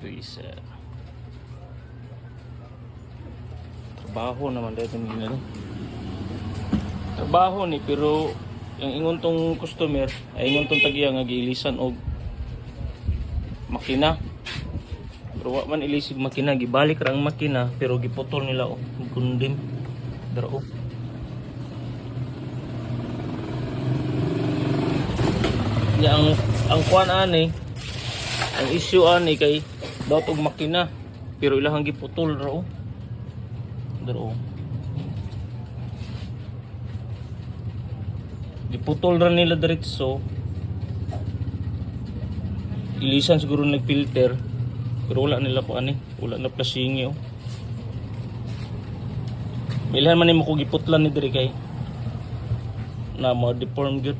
Freezer. Trabaho naman dito nila. Trabaho ni pero yung ingon tong customer ay ingon tong tagiya nga giilisan og makina. Pero wa man ilisig makina gibalik ra ang makina pero giputol nila og kundim. Oh. Ya ang ang kuan ani ang issue ani kay daw og makina pero ilahang giputol ra oh. Daro. Giputol ra nila diretso. Ilisan siguro nagfilter pero wala nila ko ani, wala na flashingi oh. Bilhan man nimo ko giputlan ni diri kay na mo deform gyud.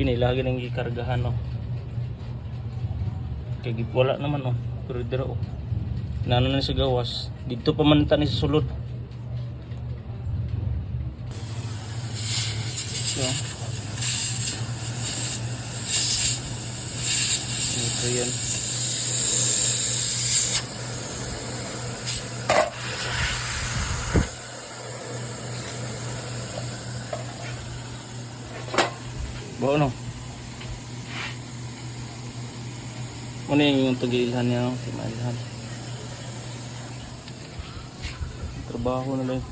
Kini lagi nang gikargahan no. Kay wala naman oh. Pero dira oh. Nano na sa gawas. Dito pa man ni sa sulod. So. Ito yan. Bawa no? Ano yung tagilihan niya? Si Mailhan. Trabaho na lang.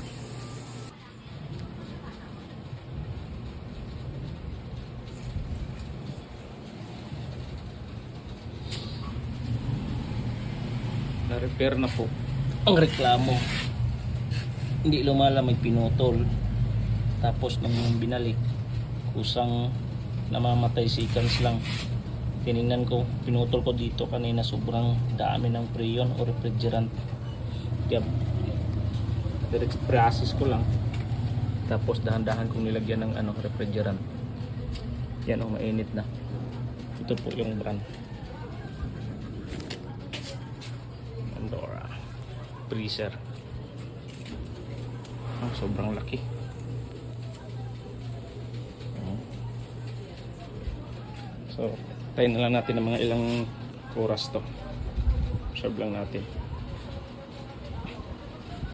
Na-repair na po ang reklamo. Hindi lumala may pinutol. Tapos nung binalik, kusang namamatay seconds lang. Tiningnan ko, pinutol ko dito kanina sobrang dami ng preyon o refrigerant. Kaya direct process ko lang. Tapos dahan-dahan kong nilagyan ng ano refrigerant. Yan oh, mainit na. Ito po yung brand. Pandora freezer. Ah, sobrang laki. Oh. So, tayo na lang natin ng mga ilang oras to. Serve lang natin.